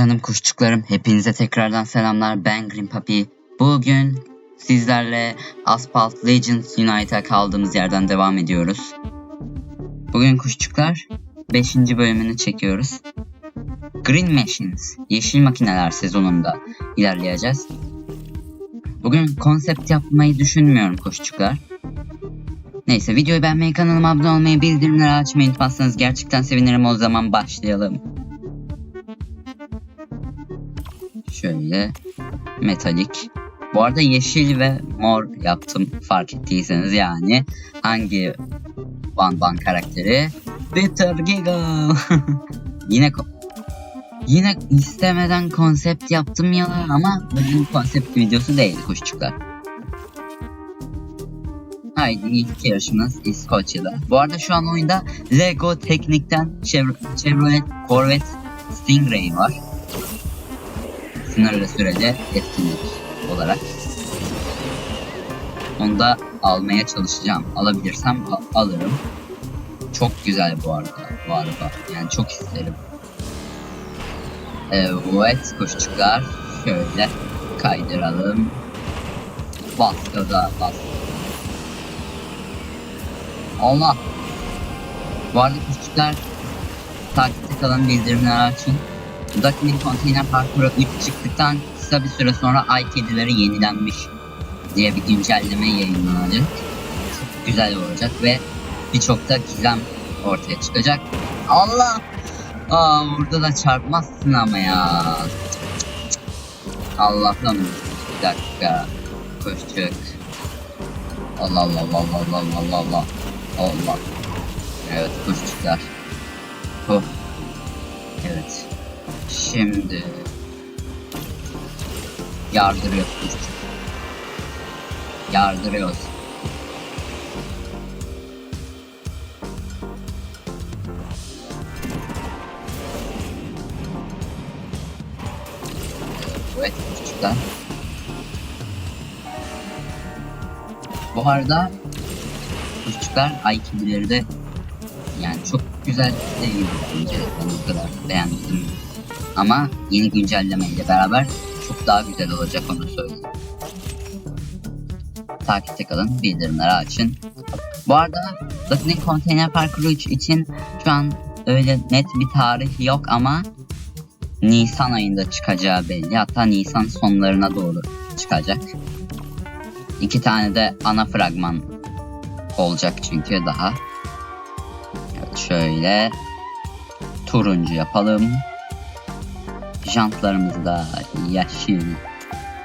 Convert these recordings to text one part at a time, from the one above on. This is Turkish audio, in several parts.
Canım kuşçuklarım hepinize tekrardan selamlar ben Green Papi. Bugün sizlerle Asphalt Legends Unite'a kaldığımız yerden devam ediyoruz. Bugün kuşçuklar 5. bölümünü çekiyoruz. Green Machines, yeşil makineler sezonunda ilerleyeceğiz. Bugün konsept yapmayı düşünmüyorum kuşçuklar. Neyse videoyu beğenmeyi, kanalıma abone olmayı, bildirimleri açmayı unutmazsanız gerçekten sevinirim. O zaman başlayalım. Şöyle metalik. Bu arada yeşil ve mor yaptım fark ettiyseniz yani hangi Van Van karakteri? Bitter Giggle. yine yine istemeden konsept yaptım ya ama bugün konsept videosu değil kuşçuklar. Haydi ilk yarışımız İskoçya'da. Bu arada şu an oyunda Lego Teknik'ten Chevro- Chevrolet Corvette Stingray var sınırlı sürede etkinlik olarak. Onu da almaya çalışacağım. Alabilirsem a- alırım. Çok güzel bu arada. Bu arada. Yani çok isterim. Evet kuşçuklar. Şöyle kaydıralım. Bas gaza bas. Allah. Bu arada kuşçuklar takipte kalan bildirimler açın. Duckman Container Parkuru 3 çıktıktan kısa bir süre sonra Ay Kedileri yenilenmiş diye bir güncelleme yayınlanacak. Çok güzel olacak ve birçok da gizem ortaya çıkacak. Allah! Aa burada da çarpmazsın ama ya. Allah'ım bir dakika. Koşacak. Allah Allah Allah Allah Allah Allah Allah. Allah. Evet koşacaklar. Oh. Evet. Şimdi yardırıyoruz. Yardırıyoruz. Evet küçükler. Bu arada küçükler IQ'leri de yani çok güzel değil bence. Ben o kadar beğendim. Ama yeni güncelleme ile beraber çok daha güzel olacak onu söyleyeyim. Takipte kalın, bildirimleri açın. Bu arada Latinic Container Parkuru 3 için şu an öyle net bir tarih yok ama Nisan ayında çıkacağı belli. Hatta Nisan sonlarına doğru çıkacak. İki tane de ana fragman olacak çünkü daha. Şöyle turuncu yapalım. Jantlarımızı da yeşil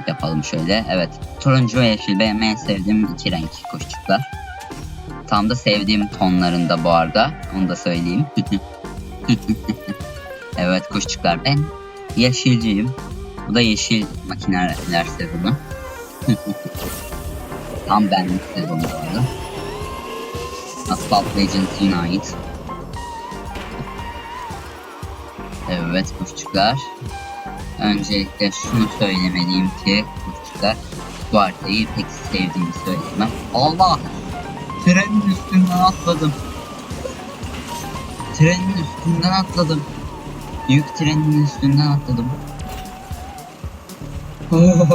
yapalım şöyle. Evet turuncu ve yeşil benim en sevdiğim iki renk kuşçuklar. Tam da sevdiğim tonlarında bu arada. Onu da söyleyeyim. evet kuşçuklar ben yeşilciyim. Bu da yeşil makineler sezonu. Tam benlik sezonu bu arada. Asphalt Legends Unite. Evet kuşçuklar. Öncelikle şunu söylemeliyim ki kuşçuklar bu haritayı pek sevdiğimi söyleyemem. Allah! Trenin üstünden atladım. Trenin üstünden atladım. Yük trenin üstünden atladım.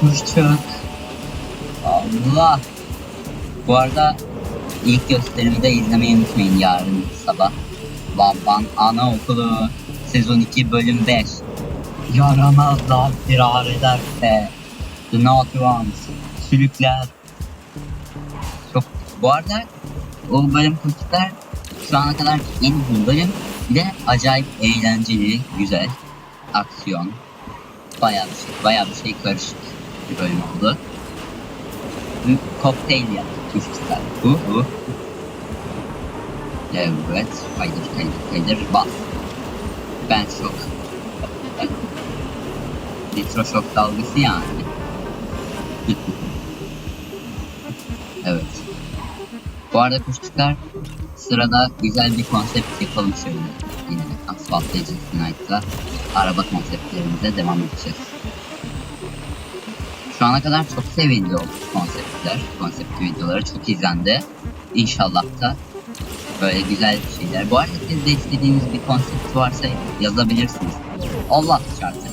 Kuşçuk. Allah! Bu arada ilk gösterimi de izlemeyi unutmayın yarın sabah. Bamban Anaokulu Sezon 2 Bölüm 5 Yaramazlar firar ederse The Naughty Ones Sülükler Çok Bu arada o bölüm kurtlar şu ana kadar en uzun bölüm bir de acayip eğlenceli, güzel aksiyon bayağı bir şey, bayağı bir şey karışık bir bölüm oldu. Kokteyl yaptık çocuklar. Uh, uh. Evet, kaydır kaydır kaydır bas. Ben şok. Nitro şok dalgası yani. evet. Bu arada kuşçuklar sırada güzel bir konsept yapalım şöyle. Yine Asphalt Legends Unite'da araba konseptlerimize devam edeceğiz. Şu ana kadar çok sevildi o konseptler, konsept videoları çok izlendi. İnşallah da Böyle güzel şeyler. Bu arada siz de istediğiniz bir konsept varsa yazabilirsiniz. Allah çarptık.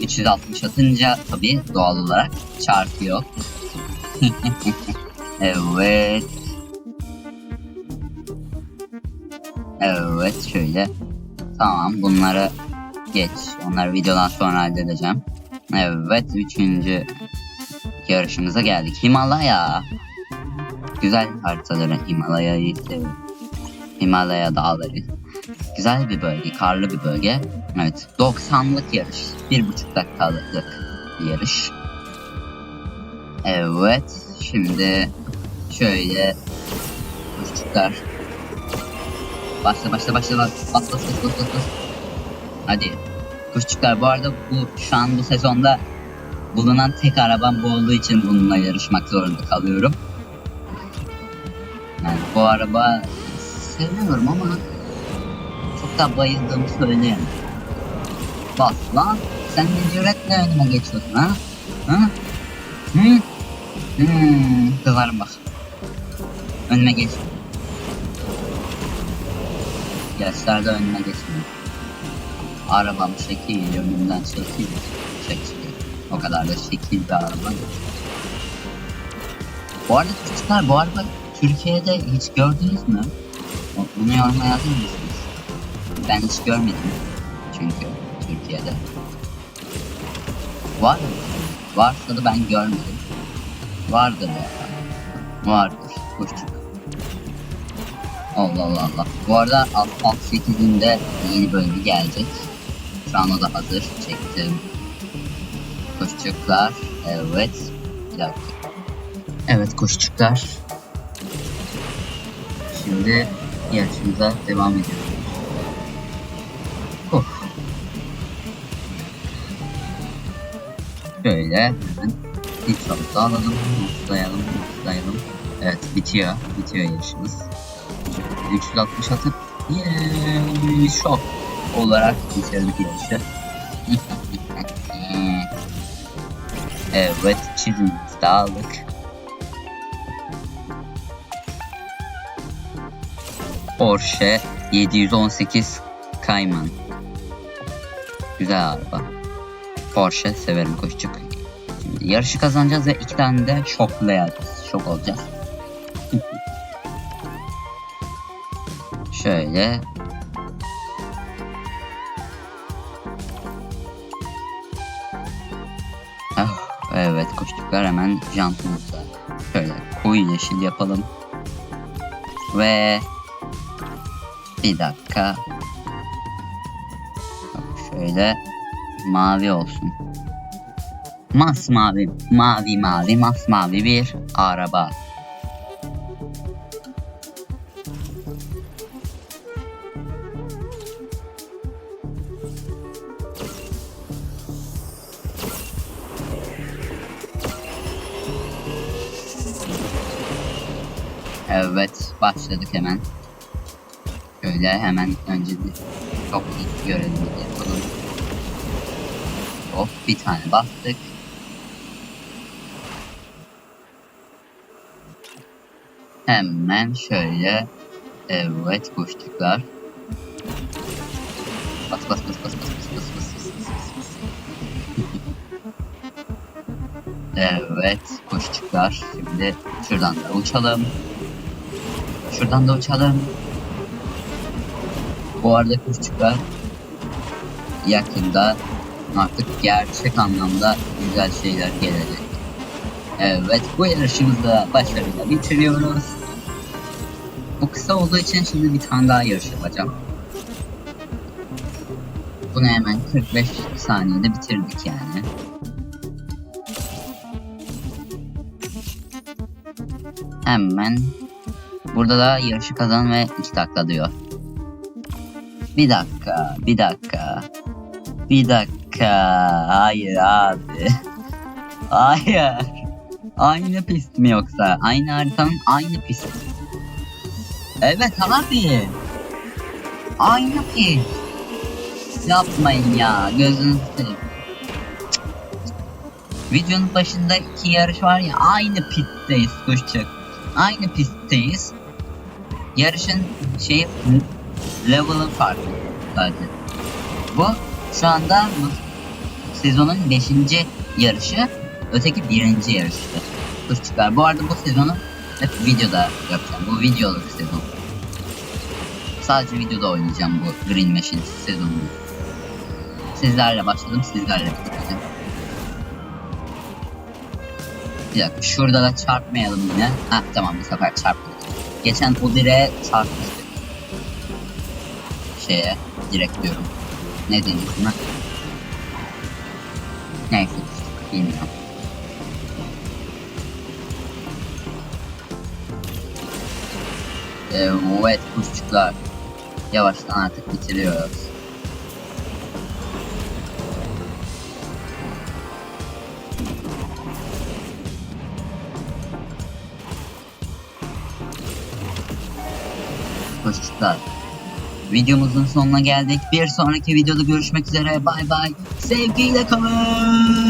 360 atınca tabii doğal olarak çarpıyor. evet. Evet şöyle. Tamam bunları geç. Onları videodan sonra halledeceğim. Evet üçüncü yarışımıza geldik. Himalaya. Güzel haritaları Himalaya'yı seviyorum. Himalaya dağları. Güzel bir bölge, karlı bir bölge. Evet, 90'lık yarış. Bir buçuk dakikalık bir yarış. Evet, şimdi şöyle kuşçuklar. Başla başla başla bas bas bas bas bas bas. Hadi. Kuşçuklar bu arada bu şu an bu sezonda bulunan tek arabam bu olduğu için bununla yarışmak zorunda kalıyorum. Yani bu araba seviyorum ama çok da bayıldığımı söyleyemem. Bas lan sen ne cüretle önüme geçiyorsun ha? Hı? Hı? Hmm, kızarım bak. Önüme geç. Gençler de önüme geçmiyor. Arabam şekil, önümden şekil. Şekil. O kadar da şekil bir araba değil. Bu arada çocuklar bu araba Türkiye'de hiç gördünüz mü? Bunu yoruma yazar mısınız? Ben hiç görmedim. Çünkü Türkiye'de. Var mı? Varsa da ben görmedim. Vardır ya. Vardır. Kuşçuk. Allah Allah Allah. Bu arada Asphalt 8'in de yeni bölümü gelecek. Şu an o da hazır. Çektim. Kuşçuklar. Evet. Bir dakika. Evet kuşçuklar. Şimdi yarışımıza devam ediyoruz. Of. Şöyle hemen çok da alalım, mutlayalım, mutlayalım. Evet bitiyor, bitiyor yarışımız. 360 atıp yeee şok olarak bitirdik yarışı. evet çizimimizi de aldık. Porsche 718 Cayman. Güzel araba. Porsche severim koşacak. Şimdi yarışı kazanacağız ve iki tane de şoklayacağız. Şok olacağız. Şöyle. Ah, evet koştuklar hemen jantımızda. Şöyle koyu yeşil yapalım. Ve bir dakika. Şöyle mavi olsun. Masmavi, mavi mavi, masmavi bir araba. Evet, başladık hemen. Şöyle hemen önce bir çok iyi görevimizi yapalım. Hop bir tane bastık. Hemen şöyle evet koştuklar. Bas bas bas bas bas bas bas bas bas bas bas bas. Evet koştuklar. Şimdi şuradan da uçalım. Şuradan da uçalım. Bu arada kuşçuklar yakında artık gerçek anlamda güzel şeyler gelecek. Evet bu yarışımızı başarıyla bitiriyoruz. Bu kısa olduğu için şimdi bir tane daha yarış yapacağım. Bunu hemen 45 saniyede bitirdik yani. Hemen burada da yarışı kazan ve 2 dakika diyor. Bir dakika, bir dakika. Bir dakika. Hayır abi. Hayır. Aynı pist mi yoksa? Aynı haritanın aynı pist. Evet abi. Aynı pist. Yapmayın ya. Gözünüzü seveyim. Videonun başında iki yarış var ya aynı pistteyiz kuşçuk. Aynı pistteyiz. yarışın şeyi level'ı farklı sadece. Bu şu anda bu sezonun 5. yarışı, öteki birinci yarışı. Kuşçuklar. Bu arada bu sezonu hep videoda yapacağım. Bu videoluk sezon. Sadece videoda oynayacağım bu Green Machine sezonunu. Sizlerle başladım, sizlerle bitireceğim. Bir dakika, şurada da çarpmayalım yine. Heh tamam bu sefer çarptık. Geçen o direğe çarpmıştık. Şeye, direkt diyorum. Ne deniyor buna? Neyse, bilmiyorum. Evet kuşçuklar. Yavaştan artık bitiriyoruz. Kuşçuklar. Videomuzun sonuna geldik. Bir sonraki videoda görüşmek üzere. Bay bay. Sevgiyle kalın.